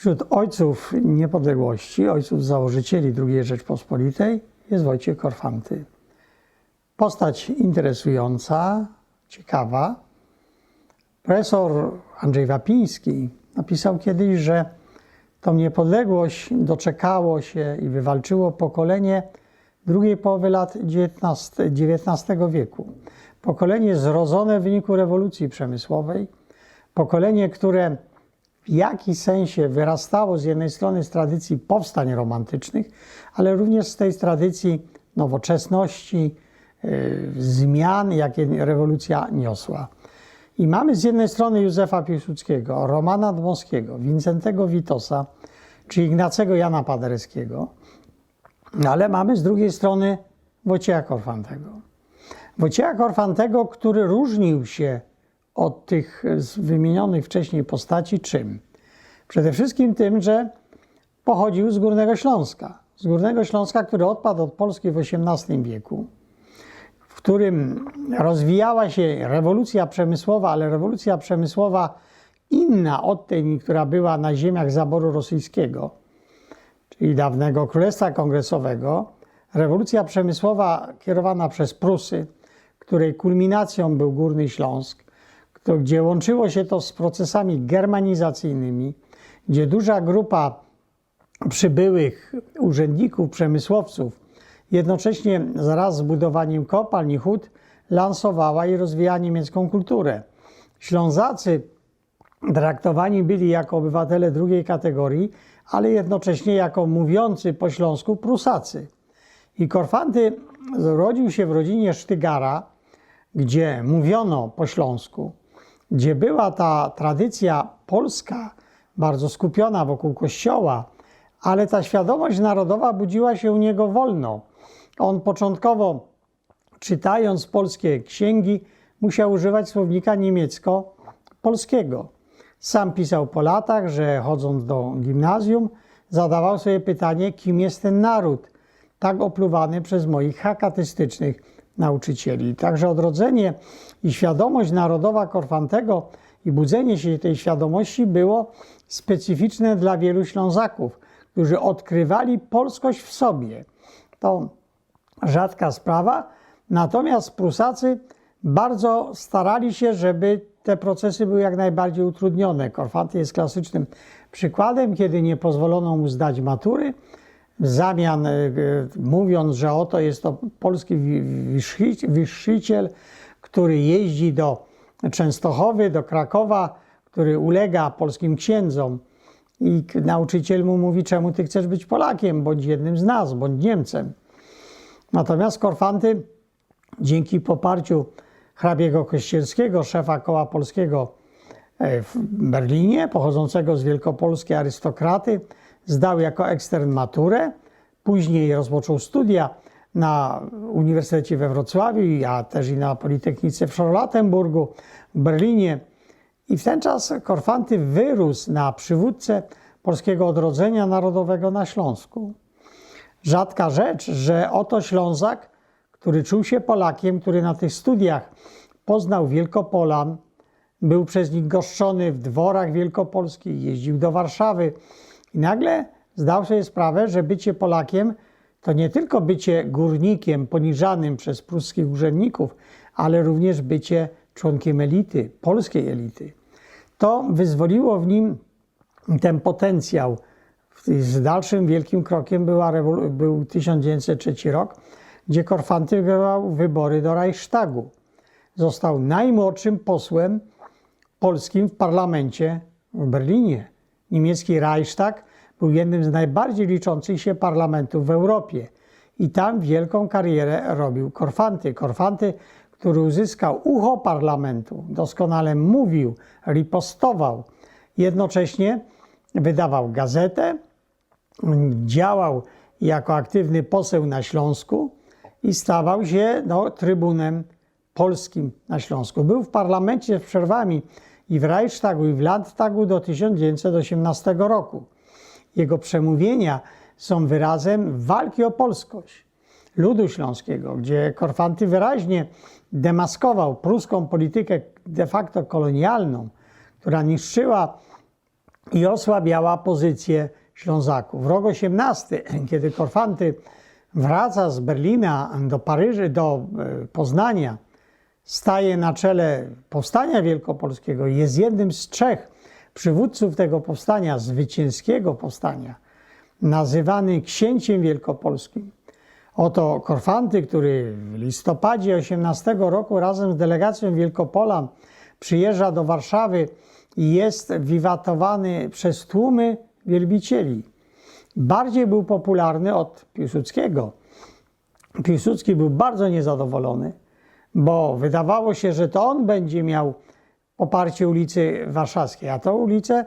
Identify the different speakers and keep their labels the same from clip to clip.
Speaker 1: Wśród ojców niepodległości, ojców założycieli II Rzeczpospolitej jest Wojciech Korfanty. Postać interesująca, ciekawa. Profesor Andrzej Wapiński napisał kiedyś, że tą niepodległość doczekało się i wywalczyło pokolenie drugiej połowy lat XIX wieku. Pokolenie zrodzone w wyniku rewolucji przemysłowej, pokolenie, które w jakiś sensie wyrastało z jednej strony z tradycji powstań romantycznych, ale również z tej tradycji nowoczesności, yy, zmian, jakie rewolucja niosła. I mamy z jednej strony Józefa Piłsudskiego, Romana Dmowskiego, Wincentego Witosa, czy Ignacego Jana Paderewskiego, ale mamy z drugiej strony Wojciecha Korfantego. Wojciecha Korfantego, który różnił się od tych wymienionych wcześniej postaci czym? Przede wszystkim tym, że pochodził z Górnego Śląska. Z Górnego Śląska, który odpadł od Polski w XVIII wieku, w którym rozwijała się rewolucja przemysłowa, ale rewolucja przemysłowa inna od tej, która była na ziemiach zaboru rosyjskiego, czyli dawnego Królestwa Kongresowego. Rewolucja przemysłowa kierowana przez Prusy, której kulminacją był Górny Śląsk, to, gdzie łączyło się to z procesami germanizacyjnymi, gdzie duża grupa przybyłych urzędników, przemysłowców, jednocześnie wraz z budowaniem kopalń i hut, lansowała i rozwijała niemiecką kulturę. Ślązacy traktowani byli jako obywatele drugiej kategorii, ale jednocześnie jako mówiący po śląsku Prusacy. I Korfanty urodził się w rodzinie Sztygara, gdzie mówiono po śląsku, gdzie była ta tradycja polska bardzo skupiona wokół kościoła, ale ta świadomość narodowa budziła się u niego wolno. On początkowo, czytając polskie księgi, musiał używać słownika niemiecko-polskiego. Sam pisał po latach, że chodząc do gimnazjum, zadawał sobie pytanie, kim jest ten naród, tak opluwany przez moich hakatystycznych nauczycieli. Także odrodzenie i świadomość narodowa Korfantego i budzenie się tej świadomości było specyficzne dla wielu Ślązaków, którzy odkrywali polskość w sobie. To rzadka sprawa, natomiast Prusacy bardzo starali się, żeby te procesy były jak najbardziej utrudnione. Korfanty jest klasycznym przykładem, kiedy nie pozwolono mu zdać matury, w zamian e, mówiąc, że oto jest to polski wiszyciel, który jeździ do Częstochowy, do Krakowa, który ulega polskim księdzom. I nauczyciel mu mówi, czemu ty chcesz być Polakiem, bądź jednym z nas, bądź Niemcem. Natomiast Korfanty, dzięki poparciu hrabiego Kościelskiego, szefa koła polskiego e, w Berlinie, pochodzącego z wielkopolskiej arystokraty, zdał jako ekstern maturę, później rozpoczął studia na Uniwersytecie we Wrocławiu, a też i na Politechnice w Charlottenburgu, w Berlinie. I w ten czas Korfanty wyrósł na przywódcę polskiego odrodzenia narodowego na Śląsku. Rzadka rzecz, że oto Ślązak, który czuł się Polakiem, który na tych studiach poznał Wielkopolan, był przez nich goszczony w dworach wielkopolskich, jeździł do Warszawy i nagle zdał sobie sprawę, że bycie Polakiem to nie tylko bycie górnikiem poniżanym przez pruskich urzędników, ale również bycie członkiem elity, polskiej elity. To wyzwoliło w nim ten potencjał. Z dalszym wielkim krokiem była, był 1903 rok, gdzie Korfanty wygrał wybory do Reichstagu. Został najmłodszym posłem polskim w parlamencie w Berlinie. Niemiecki Reichstag był jednym z najbardziej liczących się parlamentów w Europie. I tam wielką karierę robił Korfanty. Korfanty, który uzyskał ucho parlamentu, doskonale mówił, ripostował, jednocześnie wydawał gazetę, działał jako aktywny poseł na Śląsku i stawał się no, trybunem polskim na Śląsku. Był w parlamencie z przerwami i w Reichstagu, i w Landtagu do 1918 roku. Jego przemówienia są wyrazem walki o polskość ludu śląskiego, gdzie Korfanty wyraźnie demaskował pruską politykę de facto kolonialną, która niszczyła i osłabiała pozycję Ślązaków. Rok 18, kiedy Korfanty wraca z Berlina do Paryża, do e, Poznania, staje na czele powstania wielkopolskiego jest jednym z trzech przywódców tego powstania, zwycięskiego powstania, nazywany księciem wielkopolskim. Oto Korfanty, który w listopadzie 18 roku razem z delegacją Wielkopola przyjeżdża do Warszawy i jest wiwatowany przez tłumy wielbicieli. Bardziej był popularny od Piłsudskiego. Piłsudski był bardzo niezadowolony, bo wydawało się, że to on będzie miał poparcie ulicy Warszawskiej, a to ulicę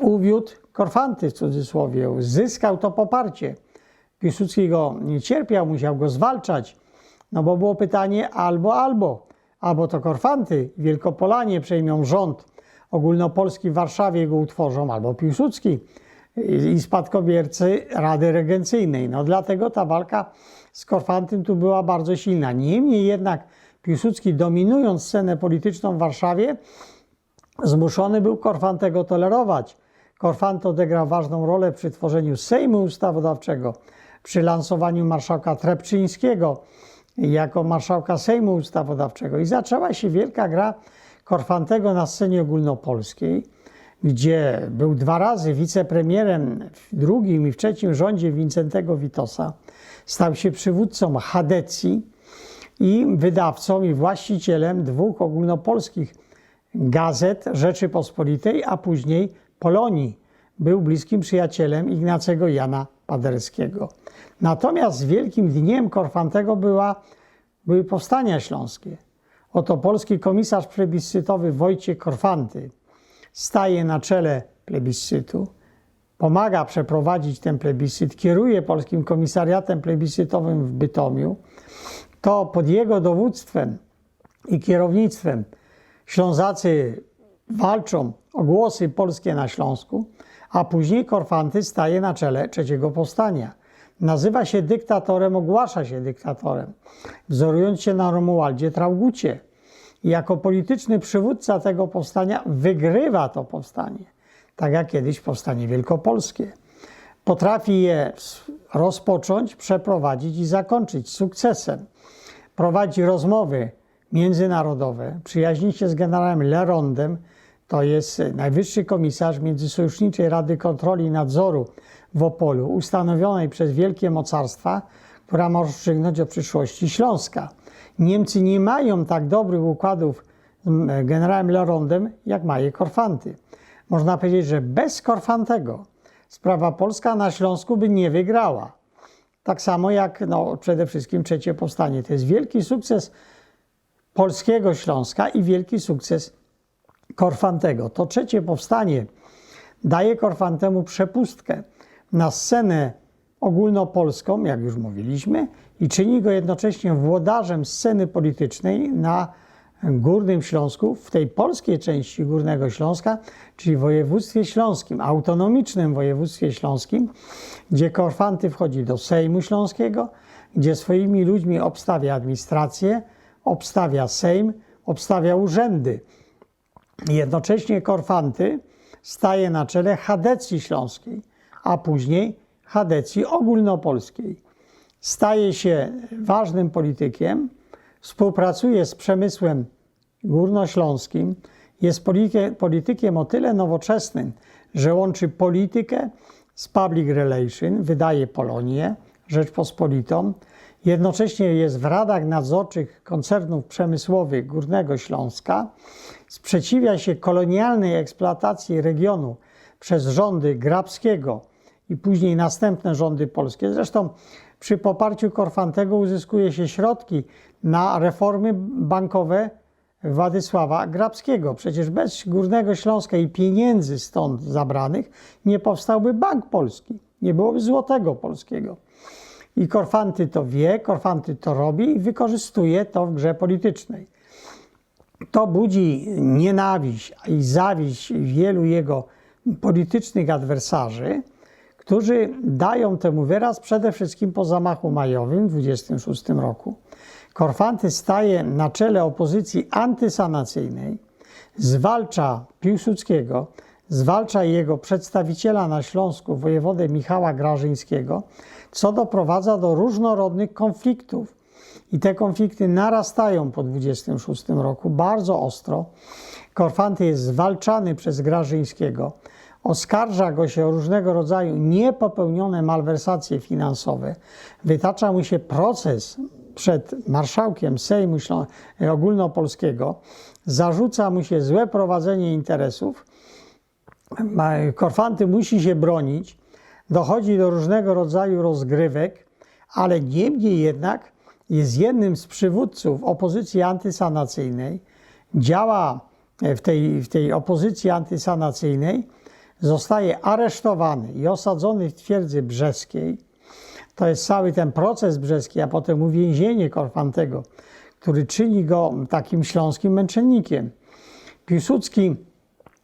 Speaker 1: uwiódł Korfanty w cudzysłowie, zyskał to poparcie. Piłsudski go nie cierpiał, musiał go zwalczać, no bo było pytanie albo, albo. Albo to Korfanty, Wielkopolanie przejmą rząd ogólnopolski w Warszawie go utworzą, albo Piłsudski i spadkobiercy Rady Regencyjnej. No dlatego ta walka z Korfantym tu była bardzo silna. Niemniej jednak Piłsudski dominując scenę polityczną w Warszawie, zmuszony był Korfantego tolerować. Korfant odegrał ważną rolę przy tworzeniu Sejmu Ustawodawczego, przy lansowaniu marszałka Trepczyńskiego jako marszałka Sejmu Ustawodawczego i zaczęła się wielka gra Korfantego na scenie ogólnopolskiej, gdzie był dwa razy wicepremierem w drugim i w trzecim rządzie Wincentego Witosa, stał się przywódcą Hadecji i wydawcą i właścicielem dwóch ogólnopolskich gazet Rzeczypospolitej, a później Polonii. Był bliskim przyjacielem Ignacego Jana Paderewskiego. Natomiast wielkim dniem Korfantego była, były powstania śląskie. Oto polski komisarz plebiscytowy Wojciech Korfanty staje na czele plebiscytu, pomaga przeprowadzić ten plebiscyt, kieruje polskim komisariatem plebiscytowym w Bytomiu. To pod jego dowództwem i kierownictwem Ślązacy walczą o głosy polskie na Śląsku, a później Korfanty staje na czele trzeciego powstania. Nazywa się dyktatorem, ogłasza się dyktatorem, wzorując się na Romualdzie Traugucie. Jako polityczny przywódca tego powstania wygrywa to powstanie, tak jak kiedyś powstanie wielkopolskie. Potrafi je rozpocząć, przeprowadzić i zakończyć sukcesem. Prowadzi rozmowy międzynarodowe, przyjaźni się z generałem Lerondem, to jest najwyższy komisarz Międzysojuszniczej Rady Kontroli i Nadzoru w Opolu, ustanowionej przez wielkie mocarstwa, która ma rozstrzygnąć o przyszłości Śląska. Niemcy nie mają tak dobrych układów z generałem Lerondem, jak ma je Korfanty. Można powiedzieć, że bez Korfantego sprawa polska na Śląsku by nie wygrała. Tak samo jak no, przede wszystkim trzecie powstanie. To jest wielki sukces polskiego Śląska i wielki sukces Korfantego. To trzecie powstanie daje Korfantemu przepustkę na scenę ogólnopolską, jak już mówiliśmy, i czyni go jednocześnie włodarzem sceny politycznej na Górnym Śląsku, w tej polskiej części Górnego Śląska, czyli województwie śląskim, autonomicznym województwie śląskim, gdzie Korfanty wchodzi do Sejmu Śląskiego, gdzie swoimi ludźmi obstawia administrację, obstawia Sejm, obstawia urzędy. Jednocześnie Korfanty staje na czele Hadecji Śląskiej, a później Hadecji Ogólnopolskiej. Staje się ważnym politykiem, współpracuje z przemysłem górnośląskim, jest politykiem o tyle nowoczesnym, że łączy politykę z public relation, wydaje Polonię, Rzeczpospolitą, jednocześnie jest w radach nadzorczych koncernów przemysłowych Górnego Śląska, sprzeciwia się kolonialnej eksploatacji regionu przez rządy Grabskiego i później następne rządy polskie. Zresztą przy poparciu Korfantego uzyskuje się środki na reformy bankowe Władysława Grabskiego. Przecież bez Górnego Śląska i pieniędzy stąd zabranych nie powstałby Bank Polski, nie byłoby złotego polskiego. I Korfanty to wie, Korfanty to robi i wykorzystuje to w grze politycznej. To budzi nienawiść i zawiść wielu jego politycznych adwersarzy, którzy dają temu wyraz przede wszystkim po zamachu majowym w 26 roku. Korfanty staje na czele opozycji antysanacyjnej, zwalcza Piłsudskiego, zwalcza jego przedstawiciela na Śląsku, wojewodę Michała Grażyńskiego, co doprowadza do różnorodnych konfliktów. I te konflikty narastają po 26 roku bardzo ostro. Korfanty jest zwalczany przez Grażyńskiego. Oskarża go się o różnego rodzaju niepopełnione malwersacje finansowe. Wytacza mu się proces przed marszałkiem Sejmu Ogólnopolskiego. Zarzuca mu się złe prowadzenie interesów. Korfanty musi się bronić. Dochodzi do różnego rodzaju rozgrywek, ale niemniej jednak jest jednym z przywódców opozycji antysanacyjnej. Działa w tej, w tej opozycji antysanacyjnej. Zostaje aresztowany i osadzony w twierdzy brzeskiej. To jest cały ten proces brzeski, a potem uwięzienie Korfantego, który czyni go takim śląskim męczennikiem. Piłsudski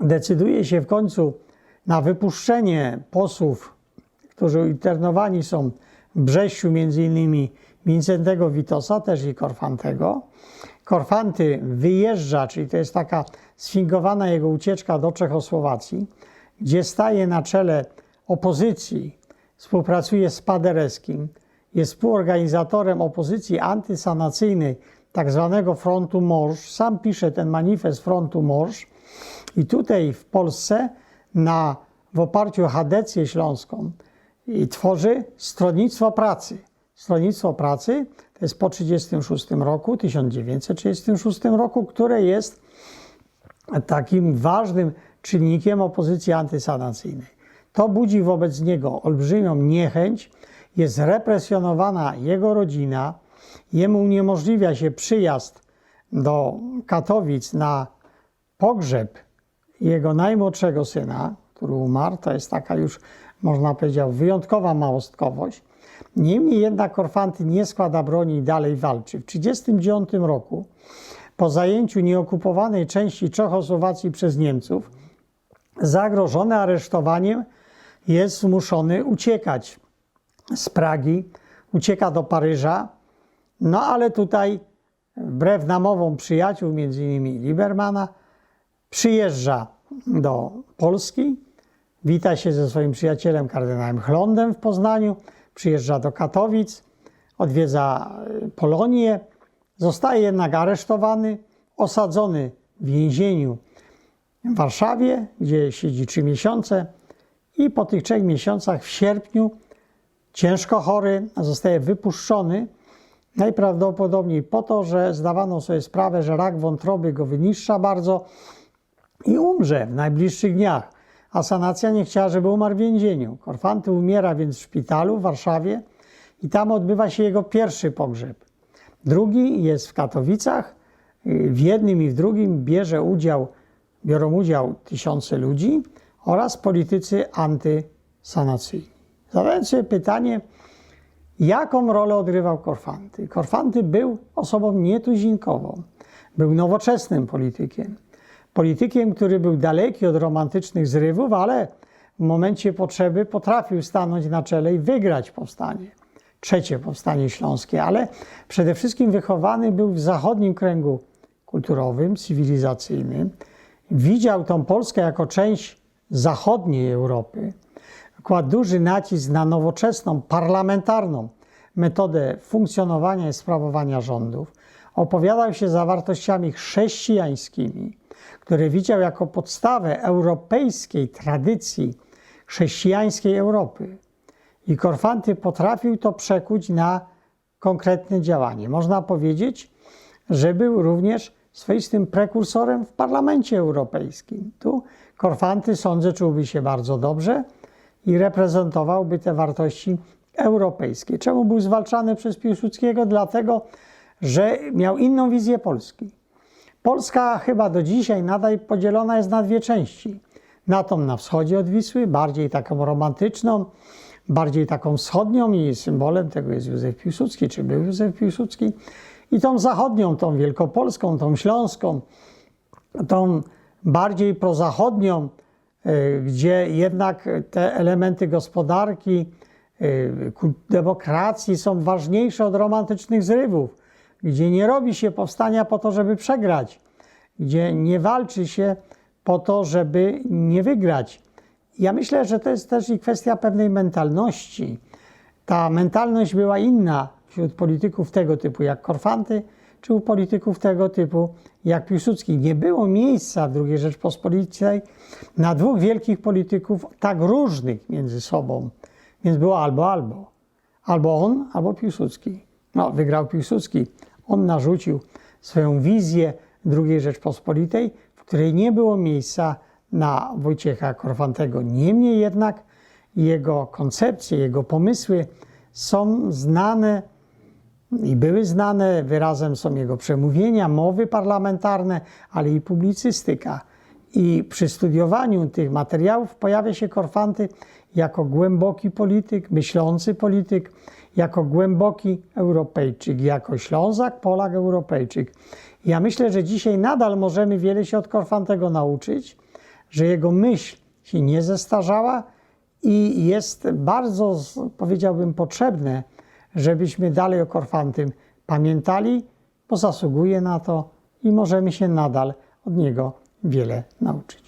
Speaker 1: decyduje się w końcu na wypuszczenie posłów, którzy internowani są w Brześciu, między innymi Wincentego Witosa, też i Korfantego. Korfanty wyjeżdża, czyli to jest taka sfingowana jego ucieczka do Czechosłowacji, gdzie staje na czele opozycji, współpracuje z Padereskim, jest współorganizatorem opozycji antysanacyjnej, tak zwanego Frontu Morsz. Sam pisze ten manifest Frontu Morsz. I tutaj w Polsce na, w oparciu o Hadecję Śląską i tworzy Stronnictwo Pracy. Stronnictwo Pracy to jest po 1936 roku, 1936 roku, które jest takim ważnym czynnikiem opozycji antysanacyjnej. To budzi wobec niego olbrzymią niechęć, jest represjonowana jego rodzina, jemu uniemożliwia się przyjazd do Katowic na pogrzeb jego najmłodszego syna, który umarł. To jest taka już, można powiedzieć, wyjątkowa małostkowość. Niemniej jednak Korfanty nie składa broni i dalej walczy. W 1939 roku, po zajęciu nieokupowanej części Czechosłowacji przez Niemców, zagrożony aresztowaniem, jest zmuszony uciekać z Pragi, ucieka do Paryża. No ale tutaj, wbrew namowom przyjaciół, między innymi Libermana, przyjeżdża do Polski, wita się ze swoim przyjacielem kardynałem Chlondem w Poznaniu, przyjeżdża do Katowic, odwiedza y, Polonię, zostaje jednak aresztowany, osadzony w więzieniu w Warszawie, gdzie siedzi trzy miesiące i po tych trzech miesiącach w sierpniu ciężko chory zostaje wypuszczony najprawdopodobniej po to, że zdawano sobie sprawę, że rak wątroby go wyniszcza bardzo i umrze w najbliższych dniach. A sanacja nie chciała, żeby umarł w więzieniu. Korfanty umiera więc w szpitalu w Warszawie i tam odbywa się jego pierwszy pogrzeb. Drugi jest w Katowicach. W jednym i w drugim bierze udział, biorą udział tysiące ludzi oraz politycy antysanacyjni. Zadałem sobie pytanie, jaką rolę odgrywał Korfanty. Korfanty był osobą nietuzinkową, był nowoczesnym politykiem. Politykiem, który był daleki od romantycznych zrywów, ale w momencie potrzeby potrafił stanąć na czele i wygrać powstanie. Trzecie powstanie śląskie, ale przede wszystkim wychowany był w zachodnim kręgu kulturowym, cywilizacyjnym. Widział tą Polskę jako część zachodniej Europy. Kładł duży nacisk na nowoczesną, parlamentarną metodę funkcjonowania i sprawowania rządów. Opowiadał się za wartościami chrześcijańskimi, które widział jako podstawę europejskiej tradycji chrześcijańskiej Europy. I Korfanty potrafił to przekuć na konkretne działanie. Można powiedzieć, że był również swoistym prekursorem w Parlamencie Europejskim. Tu Korfanty, sądzę, czułby się bardzo dobrze i reprezentowałby te wartości europejskie. Czemu był zwalczany przez Piłsudskiego? Dlatego, że miał inną wizję Polski. Polska chyba do dzisiaj nadal podzielona jest na dwie części. Na tą na wschodzie od Wisły, bardziej taką romantyczną, bardziej taką wschodnią i symbolem tego jest Józef Piłsudski, czy był Józef Piłsudski, i tą zachodnią, tą wielkopolską, tą śląską, tą bardziej prozachodnią, y, gdzie jednak te elementy gospodarki, y, demokracji są ważniejsze od romantycznych zrywów, gdzie nie robi się powstania po to, żeby przegrać, gdzie nie walczy się po to, żeby nie wygrać. Ja myślę, że to jest też i kwestia pewnej mentalności. Ta mentalność była inna wśród polityków tego typu jak Korfanty, czy u polityków tego typu jak Piłsudski. Nie było miejsca w II Rzeczpospolitej na dwóch wielkich polityków tak różnych między sobą. Więc było albo, albo. Albo on, albo Piłsudski. No, wygrał Piłsudski. On narzucił swoją wizję II Rzeczpospolitej, w której nie było miejsca na Wojciecha Korfantego. Niemniej jednak jego koncepcje, jego pomysły są znane i były znane. Wyrazem są jego przemówienia, mowy parlamentarne, ale i publicystyka. I przy studiowaniu tych materiałów pojawia się Korfanty jako głęboki polityk, myślący polityk, jako głęboki Europejczyk, jako Ślązak, Polak, Europejczyk. Ja myślę, że dzisiaj nadal możemy wiele się od Korfantego nauczyć, że jego myśl się nie zestarzała i jest bardzo, powiedziałbym, potrzebne, żebyśmy dalej o Korfantym pamiętali, bo zasługuje na to i możemy się nadal od niego wiele nauczyć.